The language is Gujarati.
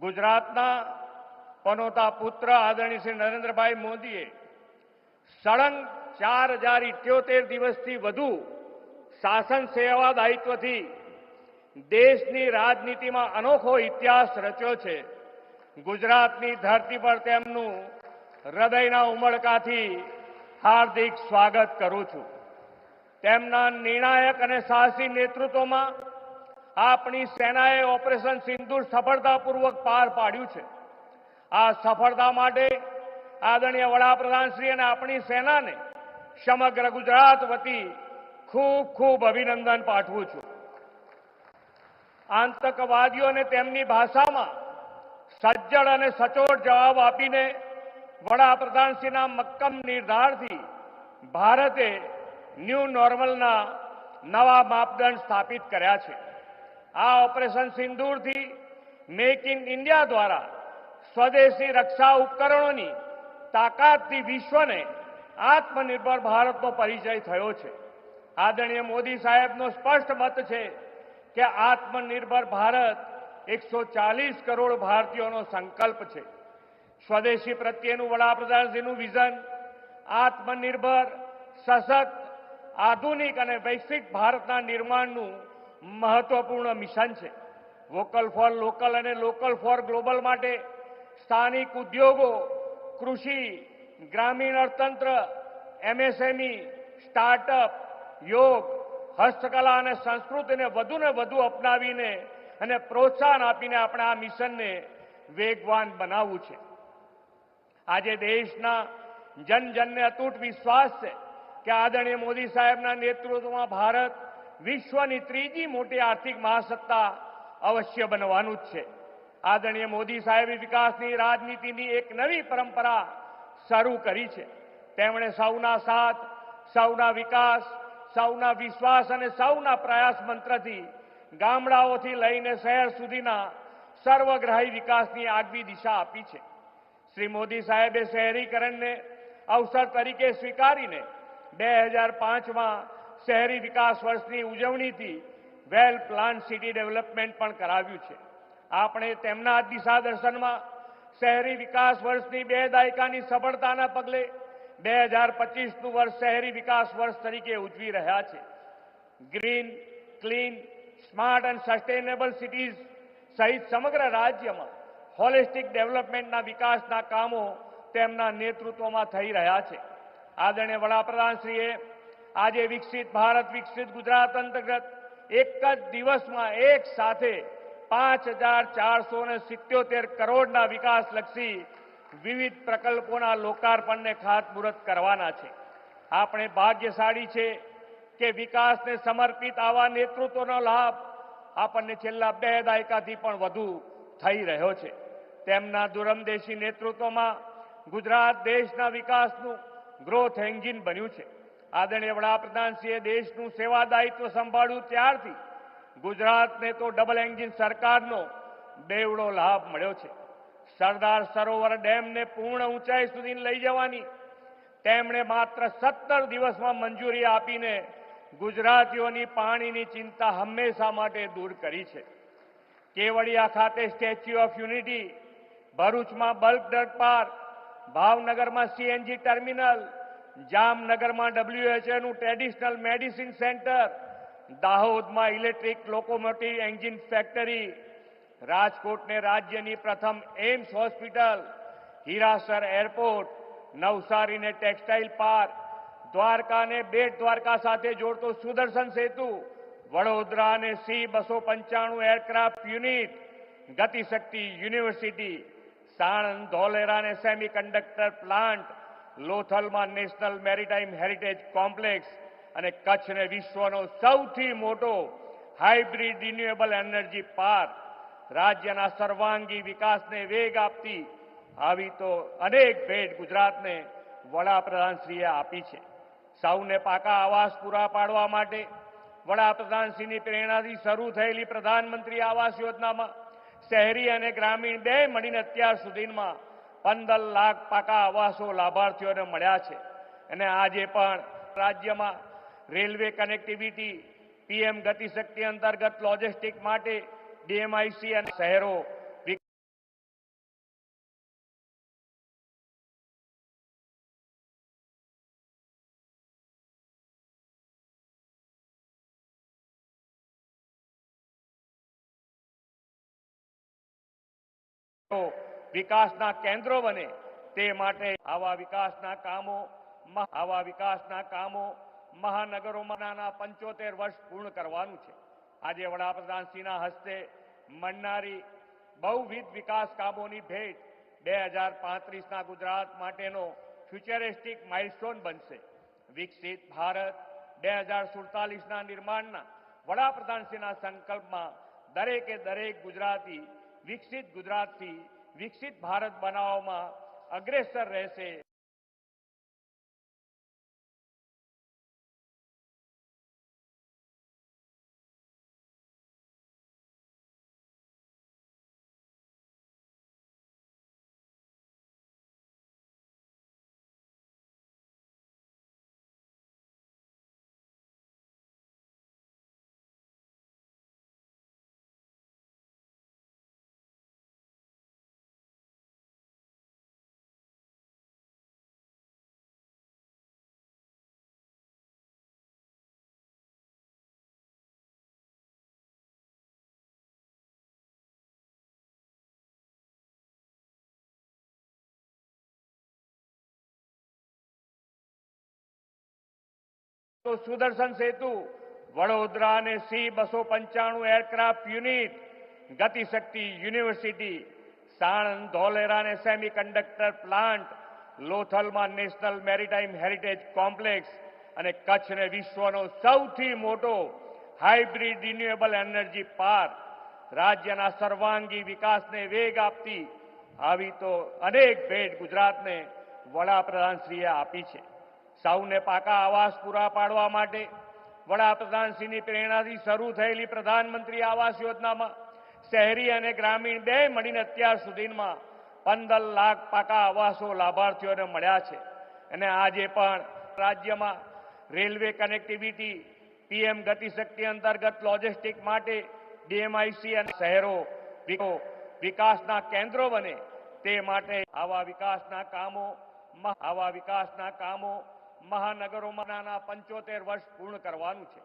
ગુજરાતના પનોતા પુત્ર આદરણીય શ્રી નરેન્દ્રભાઈ મોદીએ સળંગ ચાર હજાર ઇઠ્યોતેર દિવસથી વધુ શાસન સેવા દાયિત્વથી દેશની રાજનીતિમાં અનોખો ઇતિહાસ રચ્યો છે. ગુજરાતની ધરતી પર તેમનું હૃદયના ઉમળકાથી હાર્દિક સ્વાગત કરું છું. તેમના નિર્ણાયક અને સાહસી નેતૃત્વમાં આપણી સેનાએ ઓપરેશન સિંદૂર સફળતાપૂર્વક પાર પાડ્યું છે. આ સફળતા માટે આદરણીય વડાપ્રધાન શ્રી અને આપણી સેનાને સમગ્ર ગુજરાત વતી ખૂબ ખૂબ અભિનંદન પાઠવું છું. આતંકવાદીઓને તેમની ભાષામાં સજ્જડ અને સચોટ જવાબ આપીને વડાપ્રધાનશ્રીના મક્કમ નિર્ધારથી ભારતે ન્યૂ નોર્મલના નવા માપદંડ સ્થાપિત કર્યા છે. આ ઓપરેશન સિંદૂરથી મેક ઇન ઇન્ડિયા દ્વારા સ્વદેશી રક્ષા ઉપકરણોની તાકાતથી વિશ્વને આત્મનિર્ભર ભારતનો પરિચય થયો છે. આદરણીય મોદી સાહેબનો સ્પષ્ટ મત છે કે આત્મનિર્ભર ભારત એકસો ચાલીસ કરોડ ભારતીયોનો સંકલ્પ છે. સ્વદેશી પ્રત્યેનું વડાપ્રધાનજીનું વિઝન, આત્મનિર્ભર, સશક્ત, આધુનિક અને વૈશ્વિક ભારતના નિર્માણનું મહત્વપૂર્ણ મિશન છે. વોકલ ફોર લોકલ અને લોકલ ફોર ગ્લોબલ માટે સ્થાનિક ઉદ્યોગો, કૃષિ, ગ્રામીણ અર્થતંત્ર, એમએસએમઈ, સ્ટાર્ટઅપ, યોગ, હસ્તકલા અને સંસ્કૃતિને વધુને વધુ અપનાવીને અને પ્રોત્સાહન આપીને આપણે આ મિશનને વેગવાન બનાવવું છે. આજે દેશના જન જનને અતૂટ વિશ્વાસ છે કે આદરણીય મોદી સાહેબના નેતૃત્વમાં ભારત વિશ્વની ત્રીજી મોટી આર્થિક મહાસત્તા અવશ્ય બનવાનું જ છે. આદરણીય મોદી સાહેબે વિકાસની રાજનીતિની એક નવી પરંપરા શરૂ કરી છે. તેમણે સૌના સાથ, સૌના વિકાસ, સૌના વિશ્વાસ અને સૌના પ્રયાસ મંત્રથી ગામડાઓથી લઈને શહેર સુધીના સર્વગ્રાહી વિકાસની આગવી દિશા આપી છે. શ્રી મોદી સાહેબે શહેરીકરણને અવસર તરીકે સ્વીકારીને બે હજાર પાંચમાં શહેરી વિકાસ વર્ષની ઉજવણીથી વેલ પ્લાન સિટી ડેવલપમેન્ટ પણ કરાવ્યું છે. આપણે તેમના દિશા દર્શનમાં શહેરી વિકાસ વર્ષની બે દાયકાની સફળતાના પગલે બે હજાર પચીસનું વર્ષ શહેરી વિકાસ વર્ષ તરીકે ઉજવી રહ્યા છે. Green, clean, smart and sustainable cities સહિત સમગ્ર રાજ્યમાં હોલિસ્ટિક ડેવલપમેન્ટના વિકાસના કામો તેમના નેતૃત્વમાં થઈ રહ્યા છે. આદરણીય વડાપ્રધાનશ્રીએ આજે વિકસિત ભારત, વિકસિત ગુજરાત અંતર્ગત એક જ દિવસમાં એક સાથે પાંચ હજાર ચારસો ને સિત્યોતેર કરોડના વિકાસલક્ષી વિવિધ પ્રકલ્પોના લોકાર્પણને ખાતમુહૂર્ત કરવાના છે. આપણે ભાગ્યશાળી છે કે વિકાસને સમર્પિત આવા નેતૃત્વનો લાભ આપણને છેલ્લા બે દાયકાથી પણ વધુ થઈ રહ્યો છે. તેમના દુરમદેશી નેતૃત્વમાં ગુજરાત દેશના વિકાસનું ગ્રોથ એન્જિન બન્યું છે. આદરણીય વડાપ્રધાનશ્રીએ દેશનું સેવા દાયિત્વ સંભાળ્યું ત્યારથી ગુજરાતને તો ડબલ એન્જિન સરકારનો બેવડો લાભ મળ્યો છે. સરદાર સરોવર ડેમને પૂર્ણ ઊંચાઈ સુધી લઈ જવાની. તેમણે માત્ર સત્તર દિવસમાં મંજૂરી આપીને ગુજરાતીઓની પાણીની ચિંતા હંમેશા માટે દૂર કરી છે. કેવડિયા ખાતે સ્ટેચ્યુ ઓફ યુનિટી, ભરૂચમાં બલ્ક ડ્રગ પાર્ક, ભાવનગરમાં સીએનજી ટર્મિનલ જામનગરમાં ડબ્લ્યુએચએનું ટ્રેડિશનલ મેડિસિન સેન્ટર દાહોદમાં ઇલેક્ટ્રિક લોકોમોટિવ એન્જિન ફેક્ટરી રાજકોટને રાજ્યની પ્રથમ એમ્સ હોસ્પિટલ, હીરાસર એરપોર્ટ, નવસારીને ટેક્સટાઇલ પાર્ક, દ્વારકાને બેટ દ્વારકા સાથે જોડતો સુદર્શન સેતુ, વડોદરાને સી બસો પંચાણું aircraft unit, Gatishakti university, Sanand ધોલેરાને semiconductor plant લોથલમાં નેશનલ મેરીટાઈમ હેરિટેજ કોમ્પ્લેક્સ અને કચ્છને વિશ્વનો સૌથી મોટો હાઇબ્રિડ રિન્યુએબલ એનર્જી પાર્ક. રાજ્યના સર્વાંગી વિકાસને વેગ આપતી આવી તો અનેક ભેટ ગુજરાતને વડાપ્રધાનશ્રીએ આપી છે. સૌને પાકા આવાસ પૂરા પાડવા માટે વડાપ્રધાનશ્રીની પ્રેરણાથી શરૂ થયેલી પ્રધાનમંત્રી આવાસ યોજનામાં શહેરી અને ગ્રામીણ બે મળીને અત્યાર સુધીમાં પંદર લાખ પાકા આવાસો લાભાર્થીઓને મળ્યા છે અને આજે પણ રાજ્યમાં રેલવે કનેક્ટિવિટી, પીએમ ગતિશક્તિ અંતર્ગત લોજિસ્ટિક માટે ડીએમઆઈસી અને શહેરો Oh. વિકાસના કેન્દ્રો બને તે માટે આવા વિકાસના કામો આવા વિકાસના કામો મહાનગરોમાંના પંચોતેર વર્ષ પૂર્ણ કરવાનું છે. આજે વડાપ્રધાનશ્રીના હસ્તે મળનારી બહુવિધ વિકાસ કામોની ભેટ બે હજાર પાંત્રીસના ગુજરાત માટેનો ફ્યુચરિસ્ટિક માઇલસ્ટોન બનશે. વિકસિત ભારત બે હજાર સુડતાલીસના નિર્માણના વડાપ્રધાનશ્રીના સંકલ્પમાં દરેકે દરેક ગુજરાતી, વિકસિત ગુજરાતથી વિકસિત ભારત બનાવવામાં અગ્રેસર રહેશે. તો સુદર્શન સેતુ, વડોદરા અને સી બસો પંચાણું aircraft unit, Gatishakti university, Sanand Dholera અને સેમી કંડક્ટર પ્લાન્ટ, લોથલમાં નેશનલ મેરીટાઈમ હેરિટેજ કોમ્પ્લેક્સ અને કચ્છને વિશ્વનો સૌથી મોટો હાઇબ્રિડ રિન્યુએબલ એનર્જી પાર્ક. રાજ્યના સર્વાંગી વિકાસને વેગ આપતી આવી તો અનેક ભેટ ગુજરાતને વડાપ્રધાનશ્રીએ આપી છે. સૌને પાકા આવાસ પૂરા પાડવા માટે વડાપ્રધાનશ્રીની પ્રેરણાથી શરૂ થયેલી પ્રધાનમંત્રી આવાસ યોજનામાં શહેરી અને ગ્રામીણ બે મળીને અત્યાર સુધીમાં પંદર લાખ પાકા આવાસો લાભાર્થીઓને મળ્યા છે. અને આજે પણ રાજ્યમાં રેલવે કનેક્ટિવિટી, પીએમ ગતિશક્તિ અંતર્ગત લોજિસ્ટિક માટે ડીએમઆઈસી અને શહેરો વિકો- વિકાસના કેન્દ્રો બને તે માટે આવા વિકાસના કામો આવા વિકાસના કામો મહાનગરોમાંના પંચોતેર વર્ષ પૂર્ણ કરવાનું છે.